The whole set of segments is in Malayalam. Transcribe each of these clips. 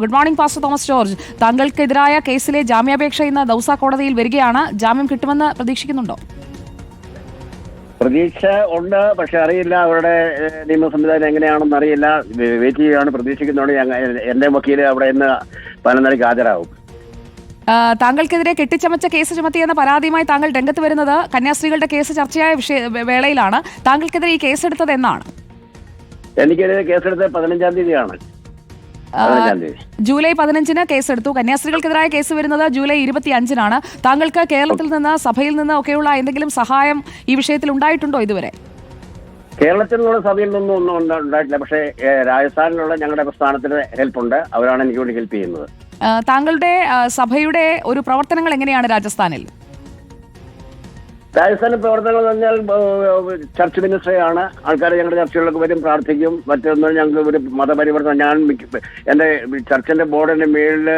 Good morning pastor Thomas George താങ്കൾക്കെതിരായ കേസിലെ ജാമ്യാപേക്ഷ ഇന്ന് ദൗസ കോടതിയിൽ വരികയാണ്. ജാമ്യം കിട്ടുമെന്ന് പ്രതീക്ഷിക്കുന്നുണ്ടോ? പ്രതീക്ഷ ഉണ്ട് പക്ഷെ അറിയില്ല അവരുടെ നിയമ സംവിധാനം എങ്ങനെയാണെന്ന് അറിയില്ല. വെയിറ്റ് ചെയ്യുകയാണ് പ്രതീക്ഷിക്കുന്നതുകൊണ്ട് എന്റെ വക്കീൽ അവിടെ ഇന്ന് പതിനൊന്നരയ്ക്ക് ഹാജരാകും. താങ്കൾക്കെതിരെ കെട്ടിച്ചമച്ച കേസ് ചുമത്തിയെന്ന പരാതിയുമായി താങ്കൾ രംഗത്ത് വരുന്നത് കന്യാസ്ത്രീകളുടെ കേസ് ചർച്ചയായ വിഷയ വേളയിലാണ്. താങ്കൾക്കെതിരെ ഈ കേസെടുത്തത് എന്നാണ്? എനിക്കെതിരെ കേസെടുത്ത് പതിനഞ്ചാം തീയതിയാണ്. ജൂലൈ പതിനഞ്ചിന് കേസെടുത്തു. കന്യാസ്ത്രീകൾക്കെതിരായ കേസ് വരുന്നത് ജൂലൈ ഇരുപത്തി അഞ്ചിനാണ് താങ്കൾക്ക് കേരളത്തിൽ നിന്ന് സഭയിൽ നിന്ന് ഒക്കെയുള്ള എന്തെങ്കിലും സഹായം ഈ വിഷയത്തിൽ ഉണ്ടായിട്ടുണ്ടോ ഇതുവരെ? കേരളത്തിൽ നിന്നുള്ള സഭയിൽ നിന്നും ഒന്നും ഉണ്ടായിട്ടില്ല. പക്ഷേ രാജസ്ഥാനിലുള്ള ഞങ്ങളുടെ പ്രസ്ഥാനത്തിന് ഹെൽപ്പ് ഉണ്ട് അവരാണ് എനിക്ക് വേണ്ടി ഹെൽപ്പ് ചെയ്യുന്നത്. താങ്കളുടെ സഭയുടെ ഒരു പ്രവർത്തനങ്ങൾ എങ്ങനെയാണ് രാജസ്ഥാനിൽ? രാജസ്ഥാനിൽ പ്രവർത്തനങ്ങൾ എന്ന് പറഞ്ഞാൽ ചർച്ച് മിനിസ്ട്രിയാണ് ആൾക്കാർ ഞങ്ങളുടെ ചർച്ചകളിലൊക്കെ വരും പ്രാർത്ഥിക്കും. മറ്റൊന്ന് ഞങ്ങൾക്ക് ഒരു മതപരിവർത്തനം ഞാൻ എന്റെ ചർച്ചിന്റെ ബോർഡിന്റെ മേളിൽ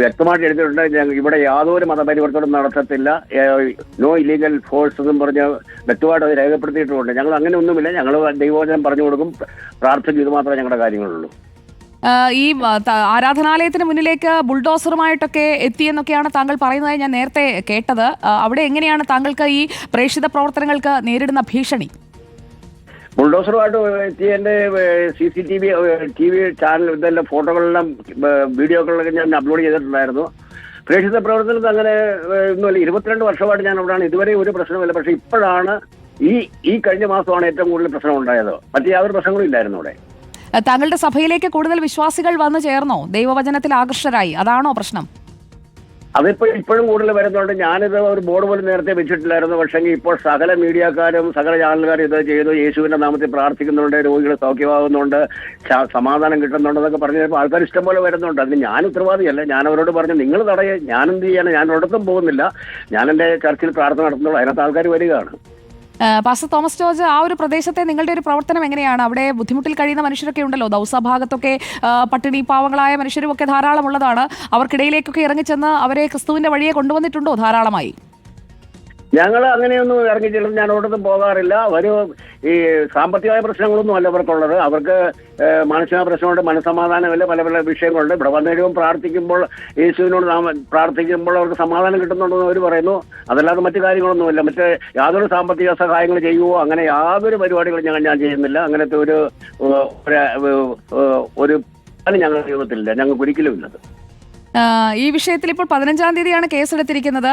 വ്യക്തമായിട്ട് എഴുതിയിട്ടുണ്ട് ഞങ്ങൾ ഇവിടെ യാതൊരു മതപരിവർത്തനം നടത്തത്തില്ല. നോ ഇല്ലീഗൽ ഫോഴ്സ് എന്നും പറഞ്ഞ് വ്യക്തമായിട്ട് അത് രേഖപ്പെടുത്തിയിട്ടുമുണ്ട് ഞങ്ങൾ അങ്ങനെ ഒന്നുമില്ല. ഞങ്ങൾ ദൈവവചനം പറഞ്ഞു കൊടുക്കും. പ്രാർത്ഥിക്കും. ഇത് മാത്രമേ ഞങ്ങളുടെ കാര്യങ്ങളുള്ളൂ. ഈ ആരാധനാലയത്തിന് മുന്നിലേക്ക് ബുൾഡോസറുമായിട്ടൊക്കെ എത്തിയെന്നൊക്കെയാണ് താങ്കൾ പറയുന്നതായി ഞാൻ നേരത്തെ കേട്ടത്. അവിടെ എങ്ങനെയാണ് താങ്കൾക്ക് ഈ പ്രേക്ഷിത പ്രവർത്തനങ്ങൾക്ക് നേരിടുന്ന ഭീഷണി? ബുൾഡോസറുമായിട്ട് എത്തിയതിന്റെ C C T V T V channel ഇതെല്ലാം ഫോട്ടോകളെല്ലാം വീഡിയോകളൊക്കെ ഞാൻ അപ്ലോഡ് ചെയ്തിട്ടുണ്ടായിരുന്നു. പ്രേക്ഷിത പ്രവർത്തനത്തിൽ അങ്ങനെ ഒന്നുമില്ല ഇരുപത്തിരണ്ട് വർഷമായിട്ട് ഞാൻ അവിടെയാണ്. ഇതുവരെ ഒരു പ്രശ്നമില്ല പക്ഷെ ഇപ്പോഴാണ് ഈ ഈ കഴിഞ്ഞ മാസമാണ് ഏറ്റവും കൂടുതൽ പ്രശ്നം ഉണ്ടായത് മറ്റു യാതൊരു പ്രശ്നങ്ങളും ഇല്ലായിരുന്നു അവിടെ. താങ്കളുടെ സഭയിലേക്ക് കൂടുതൽ വിശ്വാസികൾ വന്നു ചേർന്നോ? ദൈവവചനത്തിൽ ആകർഷരായി അതാണോ പ്രശ്നം? അതിപ്പോ ഇപ്പോഴും കൂടുതൽ വരുന്നുണ്ട്. ഞാനിത് ഒരു ബോർഡ് പോലും നേരത്തെ വെച്ചിട്ടില്ലായിരുന്നു. പക്ഷേ ഇപ്പോൾ സകല മീഡിയക്കാരും സകല ചാനലുകാരും ഇത് ചെയ്തു. യേശുവിന്റെ നാമത്തിൽ പ്രാർത്ഥിക്കുന്നുണ്ട്. രോഗികൾ സൗഖ്യമാകുന്നുണ്ട്. സമാധാനം കിട്ടുന്നുണ്ട് എന്നൊക്കെ പറഞ്ഞപ്പോൾ ആൾക്കാർ ഇഷ്ടം പോലെ വരുന്നുണ്ട്. അതിന് ഞാൻ ഉത്തരവാദിയല്ല. ഞാൻ അവരോട് പറഞ്ഞു നിങ്ങൾ തടയെ. ഞാൻ എന്ത് ചെയ്യാൻ ഞാൻ ഒരിടത്തും പോകുന്നില്ല. ഞാൻ എന്റെ ചർച്ചിൽ പ്രാർത്ഥന നടത്തുന്നുള്ളൂ. അതിനകത്ത് ആൾക്കാർ വരികയാണ്. പാസ്റ്റർ തോമസ് ജോർജ് ആ ഒരു പ്രദേശത്തെ നിങ്ങളുടെ ഒരു പ്രവർത്തനം എങ്ങനെയാണ്? അവിടെ ബുദ്ധിമുട്ടിൽ കഴിയുന്ന മനുഷ്യരൊക്കെ ഉണ്ടല്ലോ. ദൗസ ഭാഗത്തൊക്കെ പട്ടിണി പാവങ്ങളായ മനുഷ്യരും ഒക്കെ ധാരാളം ഉള്ളതാണ് അവർക്കിടയിലേക്കൊക്കെ ഇറങ്ങിച്ചെന്ന് അവരെ ക്രിസ്തുവിന്റെ വഴിയെ കൊണ്ടുവന്നിട്ടുണ്ടോ ധാരാളമായി? ഞങ്ങൾ അങ്ങനെയൊന്നും ഇറങ്ങി ചെല്ലുന്ന ഞാൻ ഒരിടത്തും പോകാറില്ല. ഒരു ഈ സാമ്പത്തികമായ പ്രശ്നങ്ങളൊന്നും അല്ല അവർക്കുള്ളത് അവർക്ക് മാനസിക പ്രശ്നമുണ്ട് മനസ്സമാധാനമില്ല പല പല വിഷയങ്ങളുണ്ട്. ഇവിടെ വന്നേരവും പ്രാർത്ഥിക്കുമ്പോൾ യേശുവിനോട് പ്രാർത്ഥിക്കുമ്പോൾ അവർക്ക് സമാധാനം കിട്ടുന്നുണ്ടെന്ന് അവർ പറയുന്നു. അതല്ലാതെ മറ്റു കാര്യങ്ങളൊന്നുമില്ല. മറ്റ് യാതൊരു സാമ്പത്തിക സഹായങ്ങൾ ചെയ്യുവോ അങ്ങനെ യാതൊരു പരിപാടികളും ഞങ്ങൾ ഞാൻ ചെയ്യുന്നില്ല. അങ്ങനത്തെ ഒരു ഒരു, ഞങ്ങളുടെ ജീവിതത്തിലില്ല. ഞങ്ങൾക്ക് ഒരിക്കലും ഇല്ലത് ഈ വിഷയത്തിൽ ഇപ്പോൾ പതിനഞ്ചാം തീയതിയാണ് കേസെടുത്തിരിക്കുന്നത്.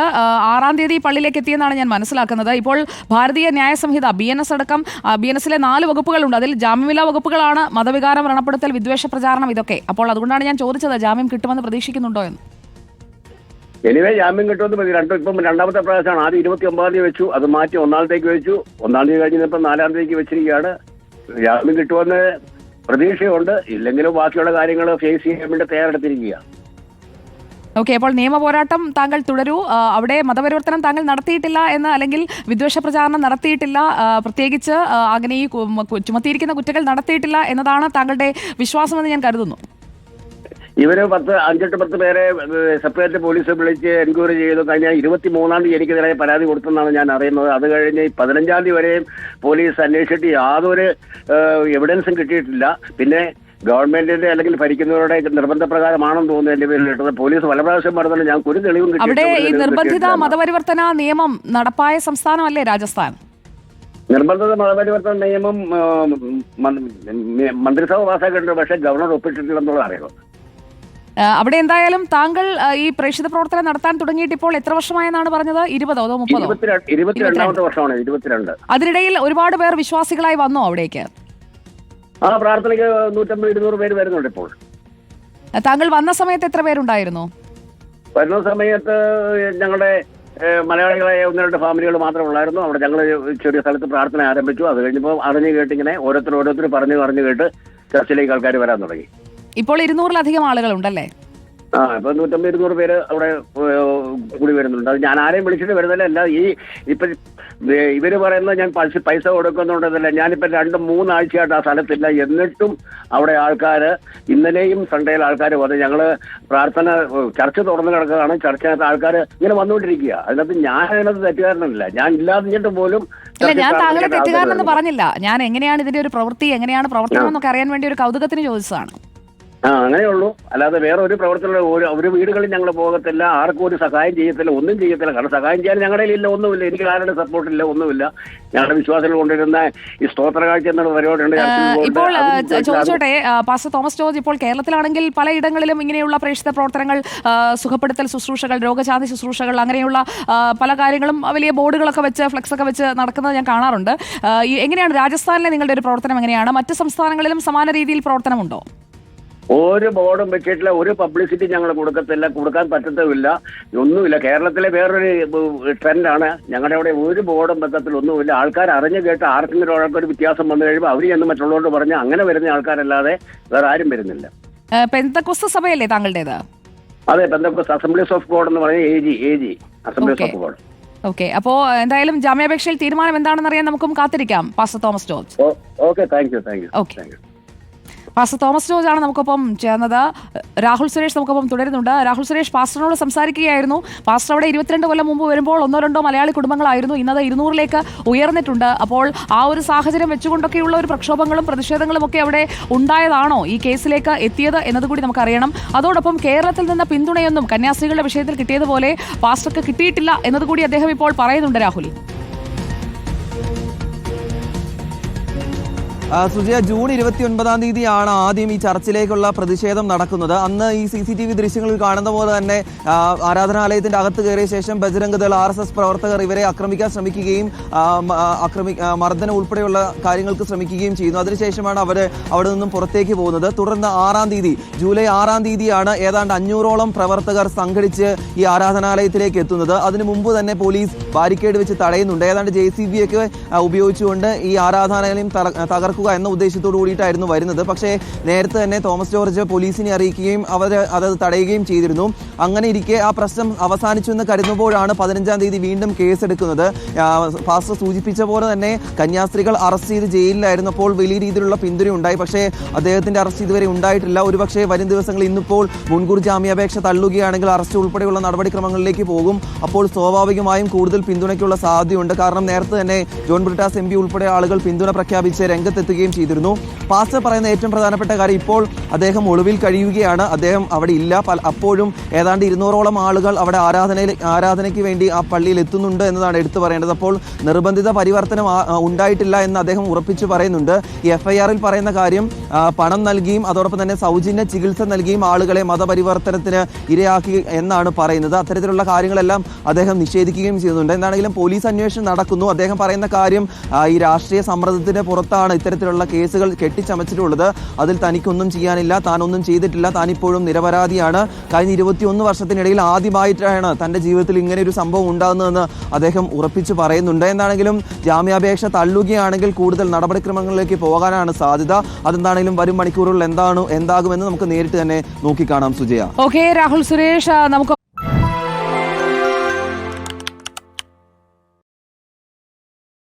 ആറാം തീയതി പള്ളിയിലേക്ക് എത്തിയെന്നാണ് ഞാൻ മനസ്സിലാക്കുന്നത്. ഇപ്പോൾ Bharatiya Nyaya Sanhita B N S അടക്കം ബി എൻ എസിലെ നാല് വകുപ്പുകളുണ്ട്. അതിൽ ജാമ്യമില്ലാ വകുപ്പുകളാണ് മതവികാരം വ്രണപ്പെടുത്തൽ വിദ്വേഷ പ്രചാരണം ഇതൊക്കെ. അപ്പോൾ അതുകൊണ്ടാണ് ഞാൻ ചോദിച്ചത് ജാമ്യം കിട്ടുമെന്ന് പ്രതീക്ഷിക്കുന്നുണ്ടോ എന്ന്. എനിവേ ജാമ്യം കിട്ടുമെന്ന് രണ്ടും ഇപ്പം രണ്ടാമത്തെ പ്രാവശ്യമാണ്. ആദ്യം ഇരുപത്തി ഒമ്പതാം തീയതി വെച്ചു അത് മാറ്റി ഒന്നാമത്തേക്ക് വെച്ചു. ഒന്നാം തീയതി കഴിഞ്ഞപ്പോൾ നാലാം തീയതിക്ക് വെച്ചിരിക്കുകയാണ്. ജാമ്യം കിട്ടുമെന്ന് പ്രതീക്ഷയുണ്ട്. ഇല്ലെങ്കിലും ബാക്കിയുള്ള കാര്യങ്ങൾ ഫേസ് ചെയ്യാൻ വേണ്ടി തയ്യാറെടുത്തിരിക്കുക ഓക്കെ അപ്പോൾ നിയമ പോരാട്ടം താങ്കൾ തുടരൂ. അവിടെ മതപരിവർത്തനം താങ്കൾ നടത്തിയിട്ടില്ല എന്ന് അല്ലെങ്കിൽ വിദ്വേഷ പ്രചാരണം നടത്തിയിട്ടില്ല. പ്രത്യേകിച്ച് അങ്ങനെ ഈ ചുമത്തിയിരിക്കുന്ന കുറ്റങ്ങൾ നടത്തിയിട്ടില്ല എന്നതാണ് താങ്കളുടെ വിശ്വാസമെന്ന് ഞാൻ കരുതുന്നു. ഇവർ പത്ത് അഞ്ചെട്ട് പത്ത് പേരെ സെപ്പറേറ്റ് പോലീസ് വിളിച്ച് എൻക്വയറി ചെയ്തു. കഴിഞ്ഞാൽ ഇരുപത്തി മൂന്നാം തീയതി എനിക്കെതിരെ പരാതി കൊടുത്തെന്നാണ് ഞാൻ അറിയുന്നത്. അത് കഴിഞ്ഞ് പതിനഞ്ചാം തീയതി വരെയും പോലീസ് അന്വേഷിച്ചിട്ട് യാതൊരു എവിഡൻസും കിട്ടിയിട്ടില്ല. പിന്നെ ഗവൺമെന്റിന്റെ അല്ലെങ്കിൽ ഭരിക്കുന്നവരുടെ നിർബന്ധപ്രകാരമാണെന്ന് തോന്നുന്നു എന്റെ പേരിൽ ഇട്ടത് പോലീസ് പല പ്രാവശ്യം പറഞ്ഞാലും ഞാൻ ഒരു തെളിവും അവിടെ ഈ നിർബന്ധിത മതപരിവർത്തന നിയമം നടപ്പായ സംസ്ഥാനമല്ലേ രാജസ്ഥാൻ? നിർബന്ധിത മതപരിവർത്തന നിയമം മന്ത്രിസഭ പാസ്സാക്കിയിട്ടുണ്ട്. പക്ഷേ ഗവർണർ ഒപ്പിട്ടിട്ടില്ലെന്നുള്ളത് അറിയണം. അവിടെ എന്തായാലും താങ്കൾ ഈ പ്രേക്ഷിത പ്രവർത്തനം നടത്താൻ തുടങ്ങിയിട്ട് ഇപ്പോൾ എത്ര വർഷമായെന്നാണ് പറഞ്ഞത്? ഇരുപതോ അതോ മുപ്പതോ? ഇരുപത്തിരണ്ട് ഇരുപത്തിരണ്ടാമത്തെ വർഷമാണ് ഇരുപത്തിരണ്ട്. അതിനിടയിൽ ഒരുപാട് പേർ വിശ്വാസികളായി വന്നോ അവിടേക്ക്? ആ പ്രാർത്ഥനയ്ക്ക് നൂറ്റമ്പത് ഇരുന്നൂറ് പേര് വരുന്നുണ്ട് ഇപ്പോൾ. താങ്കൾ വന്ന സമയത്ത് എത്ര പേരുണ്ടായിരുന്നു? വരുന്ന സമയത്ത് ഞങ്ങളുടെ മലയാളികളായ ഒന്ന് രണ്ട് ഫാമിലികൾ മാത്രമേ ഉള്ളായിരുന്നു. അവിടെ ഞങ്ങൾ ചെറിയ സ്ഥലത്ത് പ്രാർത്ഥന ആരംഭിച്ചു. അത് കഴിഞ്ഞപ്പോൾ അറിഞ്ഞു കേട്ടിങ്ങനെ ഓരോരുത്തർ ഓരോരുത്തർ പറഞ്ഞു പറഞ്ഞു കേട്ട് ചർച്ചിലേക്ക് ആൾക്കാർ വരാൻ തുടങ്ങി. ഇപ്പോൾ ഇരുന്നൂറിലധികം ആളുകളുണ്ടല്ലേ? ആ ഇപ്പൊ നൂറ്റമ്പത് ഇരുന്നൂറ് പേര് അവിടെ കൂടി വരുന്നുണ്ട്. അത് ഞാൻ ആരെയും വിളിച്ചിട്ട് വരുന്നില്ല. അല്ല ഈ ഇപ്പൊ ഇവർ പറയുന്നത് ഞാൻ പൈസ പൈസ കൊടുക്കുന്നുണ്ടെന്നല്ല ഞാനിപ്പോ രണ്ടും മൂന്നാഴ്ചയായിട്ട് ആ സ്ഥലത്തില്ല. എന്നിട്ടും അവിടെ ആൾക്കാർ ഇന്നലെയും സൺഡേയിൽ ആൾക്കാർ വന്ന് ഞങ്ങൾ പ്രാർത്ഥന ചർച്ച തുറന്നു കിടക്കുകയാണ്. ചർച്ചയിനകത്ത് ആൾക്കാർ ഇങ്ങനെ വന്നുകൊണ്ടിരിക്കുക. അതിനകത്ത് ഞാൻ അതിനകത്ത് തെറ്റുകാരനല്ല. ഞാൻ ഇല്ലാതിട്ട് പോലും അല്ല ഞാൻ താങ്കളുടെ താങ്കളെ തെറ്റുകാരനെന്ന് പറഞ്ഞില്ല. ഞാൻ എങ്ങനെയാണ് ഇതിന്റെ ഒരു പ്രവൃത്തി എങ്ങനെയാണ് പ്രവർത്തനം എന്നൊക്കെ അറിയാൻ വേണ്ടി ഒരു കൗതുകത്തിന് ചോദിച്ചതാണ്. ആ അങ്ങനെയുള്ളൂ അല്ലാതെ വേറെ ഒരു പ്രവർത്തനം ഒരു ഒരു വീടുകളിൽ ഞങ്ങൾ പോകത്തില്ല ആർക്കും ഒരു സഹായം ചെയ്യത്തില്ല ഒന്നും ചെയ്യത്തില്ല. കാരണം സഹായം ചെയ്യാൻ ഞങ്ങളുടെ ഇല്ല ഒന്നുമില്ല. എനിക്ക് ആരുടെ സപ്പോർട്ടില്ല ഒന്നുമില്ല. ഞങ്ങളുടെ വിശ്വാസത്തിൽ കൊണ്ടിരുന്ന ഈ സ്തോത്ര കാഴ്ച എന്നുള്ള പരിപാടിയുണ്ട് ഉണ്ട് ഇപ്പോൾ ചോദിച്ചോട്ടെ പാസ്റ്റർ തോമസ് ജോർജ് ഇപ്പോൾ കേരളത്തിലാണെങ്കിൽ പലയിടങ്ങളിലും ഇങ്ങനെയുള്ള പ്രേക്ഷിത പ്രവർത്തനങ്ങൾ സുഖപ്പെടുത്തൽ ശുശ്രൂഷകൾ രോഗശാന്തി ശുശ്രൂഷകൾ അങ്ങനെയുള്ള പല കാര്യങ്ങളും വലിയ ബോർഡുകളൊക്കെ വെച്ച് ഫ്ലെക്സ് ഒക്കെ വെച്ച് നടക്കുന്നത് ഞാൻ കാണാറുണ്ട്. എങ്ങനെയാണ് രാജസ്ഥാനിലെ നിങ്ങളുടെ ഒരു പ്രവർത്തനം എങ്ങനെയാണ്? മറ്റ് സംസ്ഥാനങ്ങളിലും സമാന രീതിയിൽ പ്രവർത്തനമുണ്ടോ? ഒരു ബോർഡും വെച്ചിട്ടില്ല ഒരു പബ്ലിസിറ്റി ഞങ്ങൾ കൊടുക്കത്തില്ല കൊടുക്കാൻ പറ്റത്തുമില്ല ഒന്നുമില്ല. കേരളത്തിലെ വേറൊരു ട്രെൻഡാണ്. ഞങ്ങളുടെ അവിടെ ഒരു ബോർഡും വെക്കത്തില്ല ഒന്നുമില്ല. ആൾക്കാർ അറിഞ്ഞു കേട്ട് ആർക്കെങ്കിലും ഒരാൾക്കൊരു വ്യത്യാസം വന്നു കഴിയുമ്പോൾ അവർ ചെന്ന് മറ്റുള്ളവരോട് പറഞ്ഞ് അങ്ങനെ വരുന്ന ആൾക്കാരല്ലാതെ വേറെ ആരും വരുന്നില്ല. സഭയല്ലേ താങ്കളുടേത്? അതെ പെന്തക്കോസ് അസംബ്ലീസ് ഓഫ് ഗോഡ് എന്ന് പറഞ്ഞ A G A G A G assemblies of God okay അപ്പോ എന്തായാലും ജാമ്യാപേക്ഷയിൽ തീരുമാനം എന്താണെന്ന് അറിയാൻ നമുക്കും കാത്തിരിക്കാം pastor Thomas George okay thank you thank you Okay. Pastor Thomas George ആണ് നമുക്കൊപ്പം ചേർന്നത്. രാഹുൽ സുരേഷ് നമുക്കൊപ്പം തുടരുന്നുണ്ട്. രാഹുൽ സുരേഷ് പാസ്റ്ററിനോട് സംസാരിക്കുകയായിരുന്നു. പാസ്റ്റർ അവിടെ ഇരുപത്തിരണ്ട് കൊല്ലം മുമ്പ് വരുമ്പോൾ ഒന്നോ രണ്ടോ മലയാളി കുടുംബങ്ങളായിരുന്നു. ഇന്നത് ഇരുന്നൂറിലേക്ക് ഉയർന്നിട്ടുണ്ട്. അപ്പോൾ ആ ഒരു സാഹചര്യം വെച്ചുകൊണ്ടൊക്കെയുള്ള ഒരു പ്രക്ഷോഭങ്ങളും പ്രതിഷേധങ്ങളും ഒക്കെ അവിടെ ഉണ്ടായതാണോ ഈ കേസിലേക്ക് എത്തിയത് എന്നതുകൂടി നമുക്കറിയണം. അതോടൊപ്പം കേരളത്തിൽ നിന്ന് പിന്തുണയൊന്നും കന്യാസ്ത്രീകളുടെ വിഷയത്തിൽ കിട്ടിയതുപോലെ പാസ്റ്റർക്ക് കിട്ടിയിട്ടില്ല എന്നതുകൂടി അദ്ദേഹം ഇപ്പോൾ പറയുന്നുണ്ട് രാഹുൽ. സുജയ ജൂൺ ഇരുപത്തി ഒൻപതാം തീയതിയാണ് ആദ്യം ഈ ചർച്ചിലേക്കുള്ള പ്രതിഷേധം നടക്കുന്നത്. അന്ന് ഈ സി സി ടി വി ദൃശ്യങ്ങളിൽ കാണുന്ന പോലെ തന്നെ ആരാധനാലയത്തിന്റെ അകത്ത് കയറിയ ശേഷം Bajrang Dal R S S പ്രവർത്തകർ ഇവരെ ആക്രമിക്കാൻ ശ്രമിക്കുകയും ആക്രമി മർദ്ദനം ഉൾപ്പെടെയുള്ള കാര്യങ്ങൾക്ക് ശ്രമിക്കുകയും ചെയ്യുന്നു. അതിനുശേഷമാണ് അവർ അവിടെ നിന്നും പുറത്തേക്ക് പോകുന്നത്. തുടർന്ന് ആറാം തീയതി ജൂലൈ ആറാം തീയതിയാണ് ഏതാണ്ട് അഞ്ഞൂറോളം പ്രവർത്തകർ സംഘടിച്ച് ഈ ആരാധനാലയത്തിലേക്ക് എത്തുന്നത്. അതിനു മുമ്പ് തന്നെ പോലീസ് ബാരിക്കേഡ് വെച്ച് തടയുന്നുണ്ട്. ഏതാണ്ട് ജെ സി ബി ഒക്കെ ഉപയോഗിച്ചുകൊണ്ട് ഈ ആരാധനാലയം തറ- തകർക്കുക എന്ന ഉദ്ദേശത്തോടു കൂടിയിട്ടായിരുന്നു വരുന്നത്. പക്ഷേ നേരത്തെ തന്നെ തോമസ് ജോർജ് പോലീസിനെ അറിയിക്കുകയും അവർ അത് തടയുകയും ചെയ്തിരുന്നു. അങ്ങനെ ഇരിക്കെ ആ പ്രശ്നം അവസാനിച്ചു എന്ന് കരുതുമ്പോഴാണ് പതിനഞ്ചാം തീയതി വീണ്ടും കേസെടുക്കുന്നത്. ഫാസ്റ്റർ സൂചിപ്പിച്ച പോലെ തന്നെ കന്യാസ്ത്രീകൾ അറസ്റ്റ് ചെയ്ത് ജയിലിലായിരുന്നപ്പോൾ വലിയ രീതിയിലുള്ള പിന്തുണ ഉണ്ടായി. പക്ഷേ അദ്ദേഹത്തിന്റെ അറസ്റ്റ് ഇതുവരെ ഉണ്ടായിട്ടില്ല. ഒരുപക്ഷേ വരും ദിവസങ്ങളിൽ ഇന്നിപ്പോൾ മുൻകൂർ ജാമ്യാപേക്ഷ തള്ളുകയാണെങ്കിൽ അറസ്റ്റ് ഉൾപ്പെടെയുള്ള നടപടിക്രമങ്ങളിലേക്ക് പോകും. അപ്പോൾ സ്വാഭാവികമായും കൂടുതൽ പിന്തുണയ്ക്കുള്ള സാധ്യതയുണ്ട്. കാരണം നേരത്തെ തന്നെ ജോൺ ബ്രിട്ടാസ് എം ഉൾപ്പെടെ ആളുകൾ പിന്തുണ പ്രഖ്യാപിച്ച് രംഗത്തെത്തുകയും ചെയ്തിരുന്നു. പാസ്റ്റർ പറയുന്ന ഏറ്റവും പ്രധാനപ്പെട്ട കാര്യം ഇപ്പോൾ അദ്ദേഹം ഒളിവിൽ കഴിയുകയാണ്. അദ്ദേഹം അവിടെ ഇല്ല. അപ്പോഴും ഏതാണ്ട് ഇരുന്നൂറോളം ആളുകൾ അവിടെ ആരാധനയിൽ ആരാധനയ്ക്ക് വേണ്ടി ആ പള്ളിയിൽ എത്തുന്നുണ്ട് എന്നതാണ് എടുത്തു പറയേണ്ടത്. അപ്പോൾ നിർബന്ധിത പരിവർത്തനം ഉണ്ടായിട്ടില്ല എന്ന് അദ്ദേഹം ഉറപ്പിച്ചു പറയുന്നുണ്ട്. എഫ് ഐ ആറിൽ പറയുന്ന കാര്യം പണം നൽകിയും അതോടൊപ്പം തന്നെ സൗജന്യ ചികിത്സ നൽകിയും ആളുകളെ മതപരിവർത്തനത്തിന് ഇരയാക്കി എന്നാണ് പറയുന്നത്. അത്തരത്തിലുള്ള കാര്യങ്ങളെല്ലാം അദ്ദേഹം നിഷേധിക്കുകയും ചെയ്യുന്നുണ്ട് എന്താണെങ്കിലും പോലീസ് അന്വേഷണം നടക്കുന്നു. അദ്ദേഹം പറയുന്ന കാര്യം ഈ രാഷ്ട്രീയ സമ്മർദ്ദത്തിന്റെ പുറത്താണ്. ഇത്തരത്തിലുള്ള കേസുകൾ കെട്ടിച്ചമച്ചിട്ടുള്ളത് അതിൽ തനിക്കൊന്നും ചെയ്യാനില്ല താനൊന്നും ചെയ്തിട്ടില്ല താനിപ്പോഴും നിരപരാധിയാണ്. കഴിഞ്ഞ ഇരുപത്തിയൊന്ന് വർഷത്തിനിടയിൽ ആദ്യമായിട്ടാണ് തന്റെ ജീവിതത്തിൽ ഇങ്ങനെ ഒരു സംഭവം ഉണ്ടാകുന്നതെന്ന് അദ്ദേഹം ഉറപ്പിച്ചു പറയുന്നുണ്ട്. എന്താണെങ്കിലും ജാമ്യാപേക്ഷ തള്ളുകയാണെങ്കിൽ കൂടുതൽ നടപടിക്രമങ്ങളിലേക്ക് പോകാനാണ് സാധ്യത. അതെന്താണെങ്കിലും വരും മണിക്കൂറുകളിൽ എന്താണ് എന്താകുമെന്ന് നമുക്ക് നേരിട്ട് തന്നെ നോക്കിക്കാണാം സുജയ. ഓക്കെ രാഹുൽ സുരേഷ് നമുക്ക്